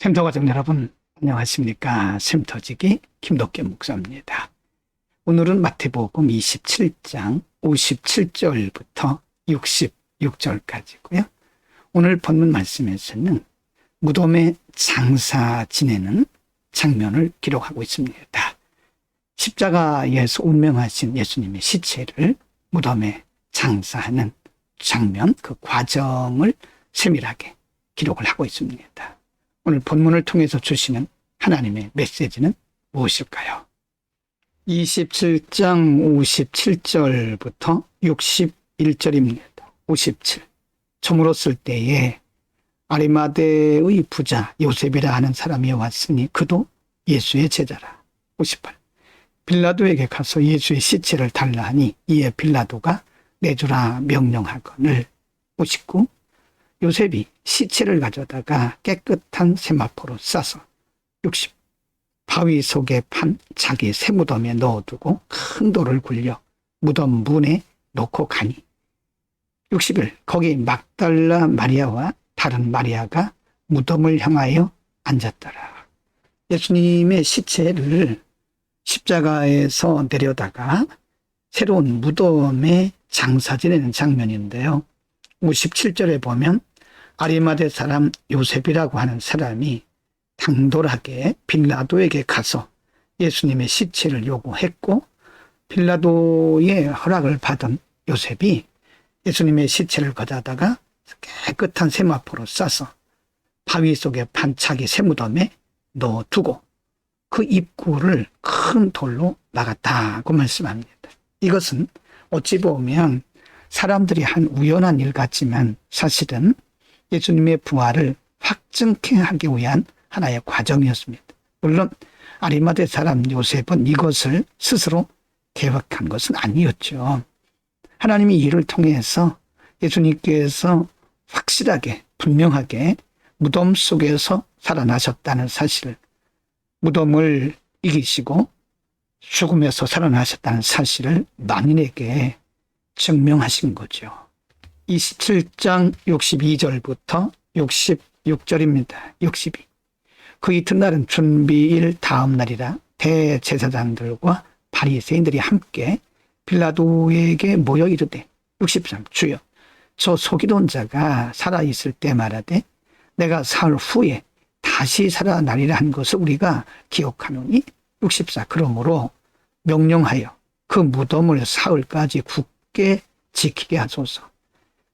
샘터 가족 여러분 안녕하십니까 샘터지기 김덕계 목사입니다. 오늘은 마태복음 27장 57절부터 66절까지고요. 오늘 본문 말씀에서는 무덤에 장사 지내는 장면을 기록하고 있습니다. 십자가에서 운명하신 예수님의 시체를 무덤에 장사하는 장면, 그 과정을 세밀하게 기록을 하고 있습니다. 오늘 본문을 통해서 주시는 하나님의 메시지는 무엇일까요? 27장 57절부터 61절입니다. 57. 저물었을 때에 아리마대의 부자 요셉이라 하는 사람이 왔으니 그도 예수의 제자라. 58. 빌라도에게 가서 예수의 시체를 달라 하니 이에 빌라도가 내주라 명령하거늘. 59. 요셉이 시체를 가져다가 깨끗한 세마포로 싸서 60. 바위 속에 판 자기 새무덤에 넣어두고 큰 돌을 굴려 무덤 문에 놓고 가니 60일 거기 막달라 마리아와 다른 마리아가 무덤을 향하여 앉았더라. 예수님의 시체를 십자가에서 내려다가 새로운 무덤에 장사 지내는 장면인데요. 57절에 보면 아리마대 사람 요셉이라고 하는 사람이 당돌하게 빌라도에게 가서 예수님의 시체를 요구했고 빌라도의 허락을 받은 요셉이 예수님의 시체를 가져다가 깨끗한 세마포로 싸서 바위 속에 반차기 세무덤에 넣어두고 그 입구를 큰 돌로 막았다고 말씀합니다. 이것은 어찌 보면 사람들이 한 우연한 일 같지만 사실은 예수님의 부활을 확증케 하기 위한 하나의 과정이었습니다. 물론 아리마대 사람 요셉은 이것을 스스로 계획한 것은 아니었죠. 하나님이 이를 통해서 예수님께서 확실하게 분명하게 무덤 속에서 살아나셨다는 사실을 무덤을 이기시고 죽음에서 살아나셨다는 사실을 만인에게 증명하신 거죠. 27장 62절부터 66절입니다. 62. 그 이튿날은 준비일 다음 날이라 대제사장들과 바리새인들이 함께 빌라도에게 모여 이르되 63 주여 저 속이던 자가 살아 있을 때 말하되 내가 사흘 후에 다시 살아나리라 한 것을 우리가 기억하노니 64 그러므로 명령하여 그 무덤을 사흘까지 굳게 지키게 하소서.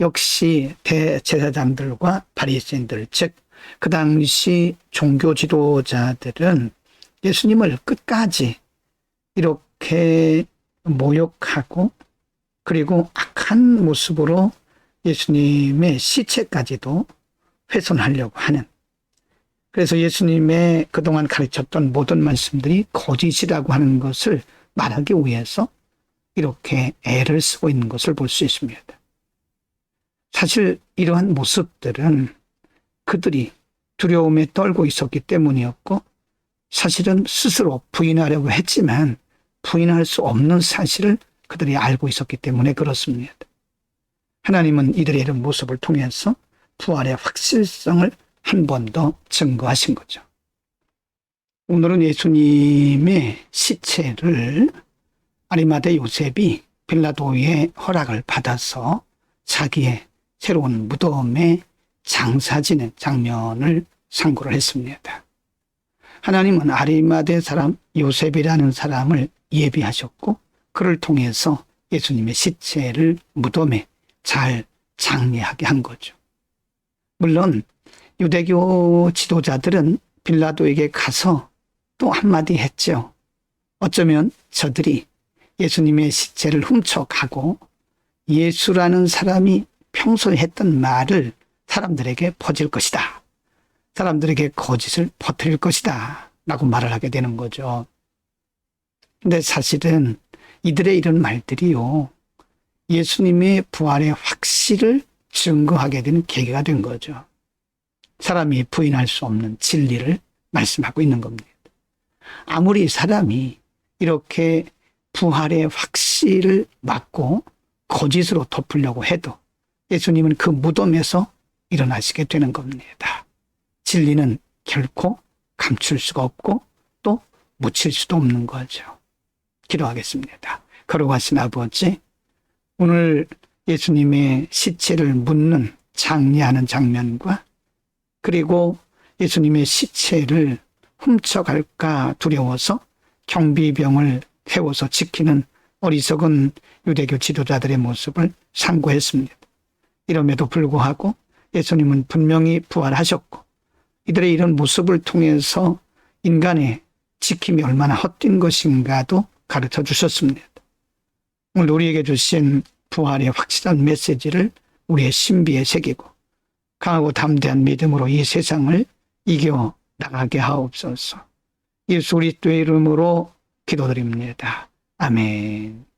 역시 대제사장들과 바리새인들 즉 그 당시 종교 지도자들은 예수님을 끝까지 이렇게 모욕하고 그리고 악한 모습으로 예수님의 시체까지도 훼손하려고 하는 그래서 예수님의 그동안 가르쳤던 모든 말씀들이 거짓이라고 하는 것을 말하기 위해서 이렇게 애를 쓰고 있는 것을 볼 수 있습니다. 사실 이러한 모습들은 그들이 두려움에 떨고 있었기 때문이었고 사실은 스스로 부인하려고 했지만 부인할 수 없는 사실을 그들이 알고 있었기 때문에 그렇습니다. 하나님은 이들의 이런 모습을 통해서 부활의 확실성을 한 번 더 증거하신 거죠. 오늘은 예수님의 시체를 아리마대 요셉이 빌라도의 허락을 받아서 자기의 새로운 무덤에 장사지는 장면을 상고를 했습니다. 하나님은 아리마대 사람 요셉이라는 사람을 예비하셨고 그를 통해서 예수님의 시체를 무덤에 잘 장례하게 한 거죠. 물론 유대교 지도자들은 빌라도에게 가서 또 한마디 했죠. 어쩌면 저들이 예수님의 시체를 훔쳐가고 예수라는 사람이 평소에 했던 말을 사람들에게 퍼질 것이다. 사람들에게 거짓을 퍼뜨릴 것이다. 라고 말을 하게 되는 거죠. 근데 사실은 이들의 이런 말들이요. 예수님의 부활의 확실을 증거하게 되는 계기가 된 거죠. 사람이 부인할 수 없는 진리를 말씀하고 있는 겁니다. 아무리 사람이 이렇게 부활의 확실을 막고 거짓으로 덮으려고 해도 예수님은 그 무덤에서 일어나시게 되는 겁니다. 진리는 결코 감출 수가 없고 또 묻힐 수도 없는 거죠. 기도하겠습니다. 걸어가신 아버지, 오늘 예수님의 시체를 묻는 장례하는 장면과 그리고 예수님의 시체를 훔쳐갈까 두려워서 경비병을 세워서 지키는 어리석은 유대교 지도자들의 모습을 상고했습니다. 이럼에도 불구하고 예수님은 분명히 부활하셨고 이들의 이런 모습을 통해서 인간의 지킴이 얼마나 헛된 것인가도 가르쳐 주셨습니다. 오늘 우리에게 주신 부활의 확실한 메시지를 우리의 신비에 새기고 강하고 담대한 믿음으로 이 세상을 이겨 나가게 하옵소서. 예수 그리스도의 이름으로 기도드립니다. 아멘.